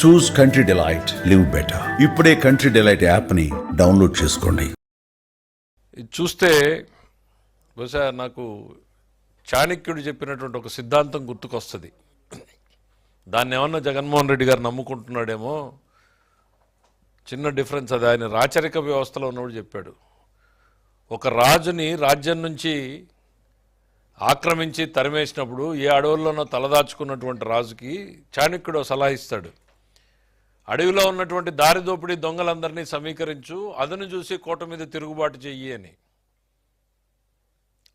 Choose Country Delight live better ఇప్పుడే country delight యాప్ని download చేసుకోండి. ఇది చూస్తే బహుశా నాకు చాణక్యుడు చెప్పినటువంటి ఒక సిద్ధాంతం గుర్తుకొస్తుంది. దాన్ని ఏమన్నా జగన్మోహన్ రెడ్డి గారు నమ్ముకుంటున్నాడేమో చిన్న డిఫరెన్స్ అది. ఆయన రాచరిక వ్యవస్థలో ఉన్నప్పుడు చెప్పాడు. ఒక రాజుని రాజ్యం నుంచి ఆక్రమించి తరిమేసినప్పుడు ఏ అడవుల్లోనో తలదాచుకున్నటువంటి రాజుకి చాణక్యుడు సలహా ఇస్తాడు. అడవిలో ఉన్నటువంటి దారి దోపిడీ దొంగలందరినీ సమీకరించు అదను చూసి కోట మీద తిరుగుబాటు చెయ్యి అని.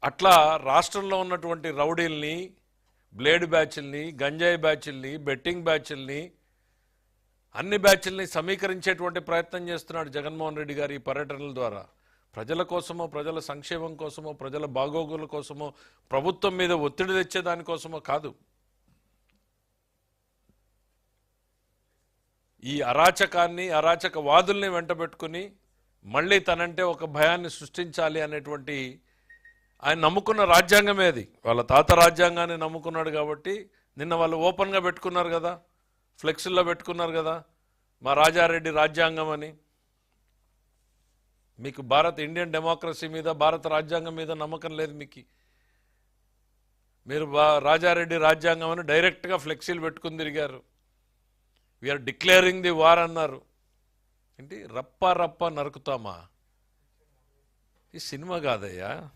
అట్లా రాష్ట్రంలో ఉన్నటువంటి రౌడీల్ని బ్లేడ్ బ్యాచ్ల్ని గంజాయి బ్యాచ్ల్ని బెట్టింగ్ బ్యాచ్ల్ని అన్ని బ్యాచ్ల్ని సమీకరించేటువంటి ప్రయత్నం చేస్తున్నాడు జగన్మోహన్ రెడ్డి గారి ఈ పర్యటనల ద్వారా. ప్రజల కోసమో ప్రజల సంక్షేమం కోసమో ప్రజల బాగోగుల కోసమో ప్రభుత్వం మీద ఒత్తిడి తెచ్చే దానికోసమో కాదు. ఈ అరాచకాన్ని అరాచక వాదుల్ని వెంటబెట్టుకుని మళ్ళీ తనంటే ఒక భయాన్ని సృష్టించాలి అనేటువంటి ఆయన నమ్ముకున్న రాజ్యాంగమే అది. వాళ్ళ తాత రాజ్యాంగాన్ని నమ్ముకున్నాడు కాబట్టి నిన్న వాళ్ళు ఓపెన్గా పెట్టుకున్నారు కదా ఫ్లెక్సీల్లో పెట్టుకున్నారు కదా మా రాజారెడ్డి రాజ్యాంగం అని. మీకు భారత్ ఇండియన్ డెమోక్రసీ మీద భారత రాజ్యాంగం మీద నమ్మకం లేదు మీకు. మీరు బా- రాజారెడ్డి రాజ్యాంగం అని డైరెక్ట్గా ఫ్లెక్సీలు పెట్టుకుని తిరిగారు. వీఆర్ డిక్లేరింగ్ ది వార్ అన్నారు. ఏంటి? రప్ప రప్ప నరుకుతామా? ఈ సినిమా కాదయ్యా.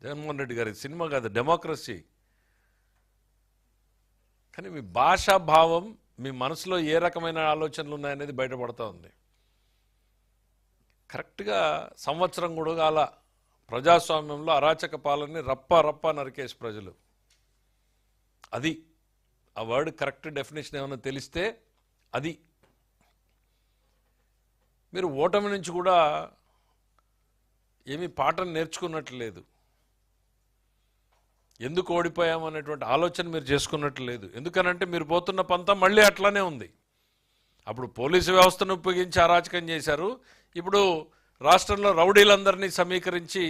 జగన్మోహన్ రెడ్డి గారి సినిమా కాదు డెమోక్రసీ కానీ మీ భాషా భావం మీ మనసులో ఏ రకమైన ఆలోచనలు ఉన్నాయనేది బయటపడతా ఉంది. కరెక్ట్గా సంవత్సరం కూడా అలా ప్రజాస్వామ్యంలో అరాచక పాలనని రప్ప రప్ప నరికేసి ప్రజలు. అది ఆ వర్డ్ కరెక్ట్ డెఫినేషన్ ఏమైనా తెలిస్తే అది మీరు ఓటమి నుంచి కూడా ఏమీ పాఠం నేర్చుకున్నట్లు లేదు ఎందుకు ఓడిపోయాము అనేటువంటి ఆలోచన మీరు చేసుకున్నట్లు లేదు ఎందుకనంటే మీరు పోతున్న పంతం మళ్ళీ అట్లానే ఉంది. అప్పుడు పోలీసు వ్యవస్థను ఉపయోగించి అరాచకం చేశారు. ఇప్పుడు రాష్ట్రంలో రౌడీలందరినీ సమీకరించి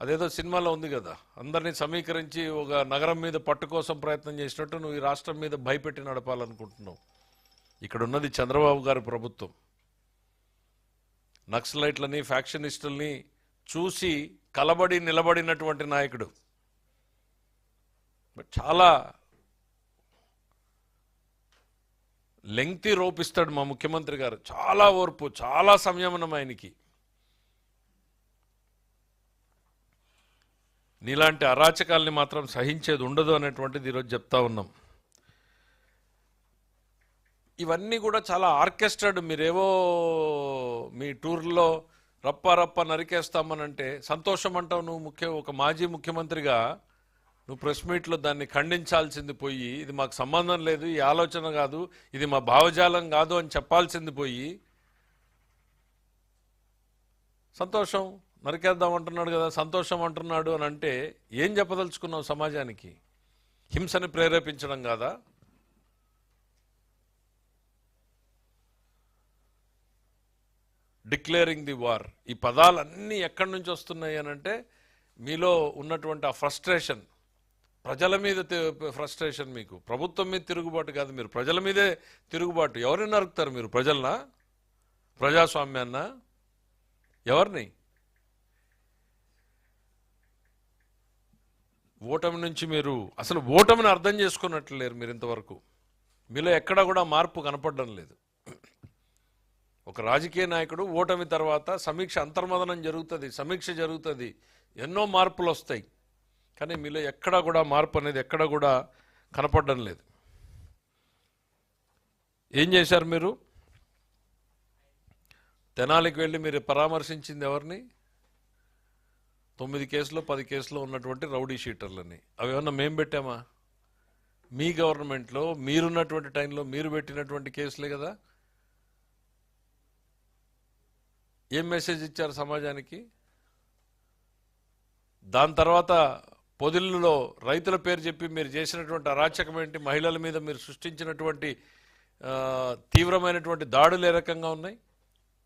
అదేదో సినిమాలో ఉంది కదా. అందరినీ సమీకరించి ఒక నగరం మీద పట్టు కోసం ప్రయత్నం చేసినట్టు నువ్వు ఈ రాష్ట్రం మీద భయపెట్టి నడపాలనుకుంటున్నావు. ఇక్కడ ఉన్నది చంద్రబాబు గారి ప్రభుత్వం. నక్సలైట్లని ఫ్యాక్షనిస్టుల్ని చూసి కలబడి నిలబడినటువంటి నాయకుడు. చాలా లెంగ్తీ రోపిస్తాడు మా ముఖ్యమంత్రి గారు. చాలా ఓర్పు చాలా సంయమనం ఆయనకి. నీలాంటి అరాచకాల్ని మాత్రం సహించేది ఉండదు అనేటువంటిది ఈరోజు చెప్తా ఉన్నాం. ఇవన్నీ కూడా చాలా ఆర్కెస్ట్రాడ్ మీరేవో మీ టూర్లో రప్ప రప్ప నరికేస్తామనంటే సంతోషం అంటావు నువ్వు ముఖ్య ఒక మాజీ ముఖ్యమంత్రిగా నువ్వు ప్రెస్ మీట్లో దాన్ని ఖండించాల్సింది పోయి ఇది మాకు సంబంధం లేదు ఈ ఆలోచన కాదు ఇది మా భావజాలం కాదు అని చెప్పాల్సింది పోయి సంతోషం నరికేద్దాం అంటున్నాడు కదా సంతోషం అంటున్నాడు అని అంటే ఏం చెప్పదలుచుకున్నావు సమాజానికి? హింసని ప్రేరేపించడం కాదా? డిక్లేరింగ్ ది వార్ ఈ పదాలన్నీ ఎక్కడి నుంచి వస్తున్నాయి అని అంటే మీలో ఉన్నటువంటి ఆ ఫ్రస్ట్రేషన్ ప్రజల మీద ఫ్రస్ట్రేషన్ మీకు. ప్రభుత్వం మీద తిరుగుబాటు కాదు మీరు. ప్రజల మీదే తిరుగుబాటు. ఎవరిని నరుకుతారు మీరు? ప్రజలనా? ప్రజాస్వామ్యాన్న? ఎవరిని? ఓటమి నుంచి మీరు అసలు ఓటమిని అర్థం చేసుకున్నట్లు లేరు మీరు ఇంతవరకు. మీలో ఎక్కడా కూడా మార్పు కనపడడం లేదు. ఒక రాజకీయ నాయకుడు ఓటమి తర్వాత సమీక్ష అంతర్మదనం జరుగుతుంది సమీక్ష జరుగుతుంది ఎన్నో మార్పులు వస్తాయి. కానీ మీలో ఎక్కడా కూడా మార్పు అనేది ఎక్కడా కూడా కనపడడం లేదు. ఏం చేశారు మీరు? తెనాలికి వెళ్ళి మీరు పరామర్శించింది ఎవరిని? తొమ్మిది కేసులో పది కేసులో ఉన్నటువంటి రౌడీ షీటర్లని. అవి ఏమన్నా మేము పెట్టామా? మీ గవర్నమెంట్లో మీరున్నటువంటి టైంలో మీరు పెట్టినటువంటి కేసులే కదా. ఏం మెసేజ్ ఇచ్చారు సమాజానికి? దాని తర్వాత పొదిళ్ళలో రైతుల పేరు చెప్పి మీరు చేసినటువంటి అరాచకం ఏంటి? మహిళల మీద మీరు సృష్టించినటువంటి తీవ్రమైనటువంటి దాడులు ఏ రకంగా ఉన్నాయి?